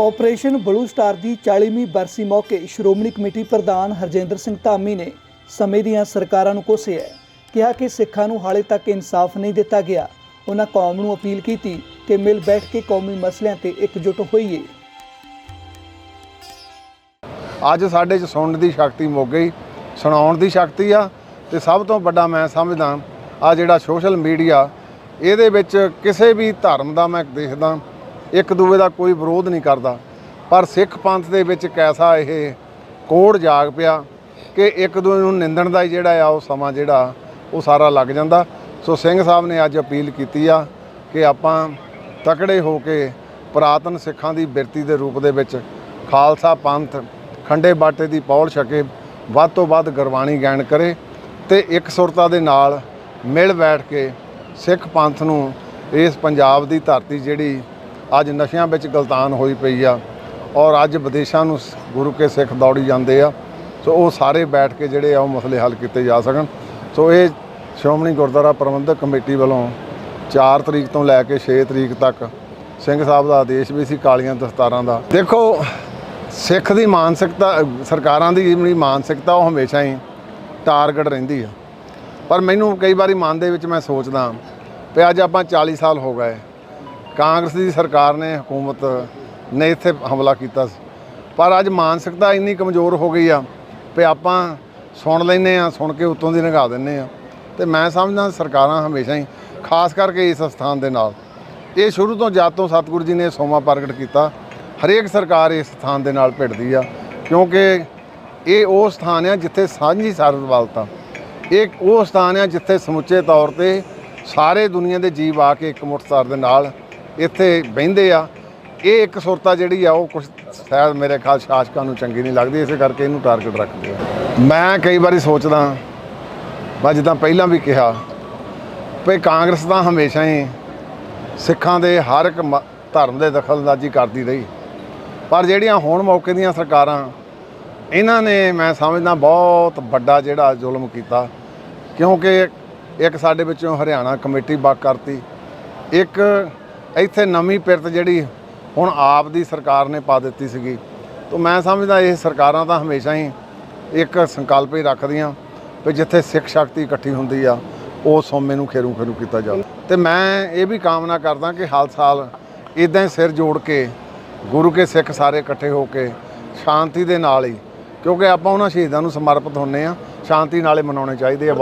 Operation blue star ਦੀ 40ਵੀਂ ਬਰਸੀ ਮੌਕੇ ਸ਼੍ਰੋਮਣੀ ਕਮੇਟੀ ਪ੍ਰਧਾਨ ਹਰਜਿੰਦਰ ਸਿੰਘ ਧਾਮੀ ਨੇ ਸਮੇਂ ਦੀਆਂ ਸਰਕਾਰਾਂ ਨੂੰ ਕੋਸਿਆ ਕਿਹਾ ਕਿ ਸਿੱਖਾਂ ਨੂੰ ਹਾਲੇ ਤੱਕ ਇਨਸਾਫ ਨਹੀਂ ਦਿੱਤਾ ਗਿਆ। ਉਹਨਾਂ ਕੌਮ ਨੂੰ ਅਪੀਲ ਕੀਤੀ ਕਿ ਮਿਲ ਬੈਠ ਕੇ ਕੌਮੀ ਮਸਲਿਆਂ ਤੇ ਇਕਜੁੱਟ ਹੋਈਏ। ਅੱਜ ਸਾਡੇ 'ਚ ਸੁਣਨ ਦੀ ਸ਼ਕਤੀ ਮੁੱਕ ਗਈ, ਸੁਣਾਉਣ ਦੀ ਸ਼ਕਤੀ ਆ ਤੇ ਸਭ ਤੋਂ ਵੱਡਾ ਮੈਂ ਸਮਝਦਾ ਆ ਜਿਹੜਾ ਸੋਸ਼ਲ ਮੀਡੀਆ, ਇਹਦੇ ਵਿੱਚ ਕਿਸੇ ਵੀ ਧਰਮ ਦਾ ਮੈਂ ਦੇਖਦਾ। ਇੱਕ ਦੂਏ ਦਾ ਕੋਈ ਵਿਰੋਧ ਨਹੀਂ ਕਰਦਾ। ਪਰ ਸਿੱਖ ਪੰਥ ਦੇ ਵਿੱਚ ਕੈਸਾ ਇਹ ਕੋੜ ਜਾਗ ਪਿਆ ਕਿ ਇੱਕ ਦੂਏ ਨੂੰ ਨਿੰਦਣ ਦਾ ਹੀ ਜਿਹੜਾ ਆ, ਉਹ ਸਮਾਂ ਜਿਹੜਾ, ਉਹ ਸਾਰਾ ਲੱਗ ਜਾਂਦਾ। ਸੋ ਸਿੰਘ ਸਾਹਿਬ ਨੇ ਅੱਜ ਅਪੀਲ ਕੀਤੀ ਆ ਕਿ ਆਪਾਂ ਤਕੜੇ ਹੋ ਕੇ ਪੁਰਾਤਨ ਸਿੱਖਾਂ ਦੀ ਬਿਰਤੀ ਦੇ ਰੂਪ ਦੇ ਵਿੱਚ ਖਾਲਸਾ ਪੰਥ, ਖੰਡੇ ਬਾਟੇ ਦੀ ਪੌਲ ਛਕੇ, ਵੱਧ ਤੋਂ ਵੱਧ ਗੁਰਬਾਣੀ ਗਾਇਨ ਕਰੇ ਤੇ ਇੱਕ ਸੁਰਤਾ ਦੇ ਨਾਲ ਮਿਲ ਬੈਠ ਕੇ ਸਿੱਖ ਪੰਥ ਨੂੰ ਇਸ ਪੰਜਾਬ ਦੀ ਧਰਤੀ ਜਿਹੜੀ ਅੱਜ ਨਸ਼ਿਆਂ ਵਿੱਚ ਗਲਤਾਨ ਹੋਈ ਪਈ ਆ ਔਰ ਅੱਜ ਵਿਦੇਸ਼ਾਂ ਨੂੰ ਗੁਰੂ ਕੇ ਸਿੱਖ ਦੌੜੀ ਜਾਂਦੇ ਆ। ਸੋ ਉਹ ਸਾਰੇ ਬੈਠ ਕੇ ਜਿਹੜੇ ਆ ਉਹ ਮਸਲੇ ਹੱਲ ਕੀਤੇ ਜਾ ਸਕਣ। ਸੋ ਇਹ ਸ਼੍ਰੋਮਣੀ ਗੁਰਦੁਆਰਾ ਪ੍ਰਬੰਧਕ ਕਮੇਟੀ ਵੱਲੋਂ 4 ਤਰੀਕ ਤੋਂ ਲੈ ਕੇ 6 ਤਰੀਕ ਤੱਕ ਸਿੰਘ ਸਾਹਿਬ ਦਾ ਆਦੇਸ਼ ਵੀ ਸੀ ਕਾਲੀਆਂ ਦਸਤਾਰਾਂ ਦਾ। ਦੇਖੋ, ਸਿੱਖ ਦੀ ਮਾਨਸਿਕਤਾ, ਸਰਕਾਰਾਂ ਦੀ ਜਿਹੜੀ ਮਾਨਸਿਕਤਾ ਉਹ ਹਮੇਸ਼ਾ ਹੀ ਟਾਰਗੇਟ ਰਹਿੰਦੀ ਆ। ਪਰ ਮੈਨੂੰ ਕਈ ਵਾਰੀ ਮਨ ਦੇ ਵਿੱਚ ਮੈਂ ਸੋਚਦਾ ਵੀ ਅੱਜ ਆਪਾਂ 40 ਸਾਲ ਹੋ ਗਏ। ਕਾਂਗਰਸ ਦੀ ਸਰਕਾਰ ਨੇ ਹਕੂਮਤ ਨੇ ਇੱਥੇ ਹਮਲਾ ਕੀਤਾ ਸੀ। ਪਰ ਅੱਜ ਮਾਨਸਿਕਤਾ ਇੰਨੀ ਕਮਜ਼ੋਰ ਹੋ ਗਈ ਆ ਵੀ ਆਪਾਂ ਸੁਣ ਲੈਨੇ ਆ, ਸੁਣ ਕੇ ਉੱਤੋਂ ਦੀ ਨਿਗਾਹ ਦਿੰਨੇ ਆ। ਤੇ ਮੈਂ ਸਮਝਦਾ ਸਰਕਾਰਾਂ ਹਮੇਸ਼ਾ ਹੀ, ਖਾਸ ਕਰਕੇ ਇਸ ਸਥਾਨ ਦੇ ਨਾਲ। ਇਹ ਸ਼ੁਰੂ ਤੋਂ ਜਦ ਤੋਂ ਸਤਿਗੁਰੂ ਜੀ ਨੇ ਸੋਮਾ ਪ੍ਰਗਟ ਕੀਤਾ, ਹਰੇਕ ਸਰਕਾਰ ਇਸ ਸਥਾਨ ਦੇ ਨਾਲ ਭਿੜਦੀ ਆ। ਕਿਉਂਕਿ ਇਹ ਉਹ ਸਥਾਨ ਆ ਜਿੱਥੇ ਸਾਂਝੀ ਸਰਬਲਤਾ ਇਹ ਉਹ ਸਥਾਨ ਆ ਜਿੱਥੇ ਸਮੁੱਚੇ ਤੌਰ ਤੇ ਸਾਰੇ ਦੁਨੀਆ ਦੇ ਜੀਵ ਆ ਕੇ ਇੱਕ ਮੁੱਠ ਮੁਠਸਰ ਦੇ ਨਾਲ ਇੱਥੇ ਬਹਿੰਦੇ ਆ। ਇਹ ਇੱਕ ਸੁਰਤਾ ਜਿਹੜੀ ਆ, ਉਹ ਕੁਝ ਸ਼ਾਇਦ ਮੇਰੇ ਖਿਆਲ ਸ਼ਾਸਕਾਂ ਨੂੰ ਚੰਗੀ ਨਹੀਂ ਲੱਗਦੀ, ਇਸੇ ਕਰਕੇ ਇਹਨੂੰ ਟਾਰਗੇਟ ਰੱਖਦੇ ਆ। ਮੈਂ ਕਈ ਵਾਰੀ ਸੋਚਦਾ ਮੈਂ ਜਿੱਦਾਂ ਪਹਿਲਾਂ ਵੀ ਕਿਹਾ ਵੀ ਕਾਂਗਰਸ ਤਾਂ ਹਮੇਸ਼ਾ ਹੀ ਸਿੱਖਾਂ ਦੇ ਹਰ ਇੱਕ ਮ- ਧਰਮ ਦੇ ਦਖਲਅੰਦਾਜ਼ੀ ਕਰਦੀ ਰਹੀ। ਪਰ ਜਿਹੜੀਆਂ ਹੁਣ ਮੌਕੇ ਦੀਆਂ ਸਰਕਾਰਾਂ, ਇਹਨਾਂ ਨੇ ਮੈਂ ਸਮਝਦਾ ਬਹੁਤ ਵੱਡਾ ਜਿਹੜਾ ਜ਼ੁਲਮ ਕੀਤਾ। ਕਿਉਂਕਿ ਇੱਕ ਸਾਡੇ ਵਿੱਚੋਂ ਹਰਿਆਣਾ ਕਮੇਟੀ ਬਾਕ ਕਰਤੀ, ਇੱਕ ਇੱਥੇ ਨਵੀਂ ਪਿਰਤ ਜਿਹੜੀ ਹੁਣ ਆਪ ਦੀ ਸਰਕਾਰ ਨੇ ਪਾ ਦਿੱਤੀ ਸੀਗੀ। ਤਾਂ ਮੈਂ ਸਮਝਦਾ ਇਹ ਸਰਕਾਰਾਂ ਤਾਂ ਹਮੇਸ਼ਾ ਹੀ ਇੱਕ ਸੰਕਲਪ ਹੀ ਰੱਖਦੀਆਂ ਵੀ ਜਿੱਥੇ ਸਿੱਖ ਸ਼ਕਤੀ ਇਕੱਠੀ ਹੁੰਦੀ ਆ, ਉਹ ਸੋਮੇ ਨੂੰ ਖੇਰੂ ਖੇਰੂ ਕੀਤਾ ਜਾਵੇ। ਤੇ ਮੈਂ ਇਹ ਵੀ ਕਾਮਨਾ ਕਰਦਾ ਕਿ ਹਰ ਸਾਲ ਇਦਾਂ ਹੀ ਸਿਰ ਜੋੜ ਕੇ, ਗੁਰੂ ਕੇ ਸਿੱਖ ਸਾਰੇ ਇਕੱਠੇ ਹੋ ਕੇ ਸ਼ਾਂਤੀ ਦੇ ਨਾਲ ਹੀ, ਕਿਉਂਕਿ ਆਪਾਂ ਉਹਨਾਂ ਸ਼ਹੀਦਾਂ ਨੂੰ ਸਮਰਪਿਤ ਹੁੰਨੇ ਆ ਸ਼ਾਂਤੀ ਨਾਲੇ ਮਨਾਉਣੇ ਚਾਹੀਦੇ ਆ।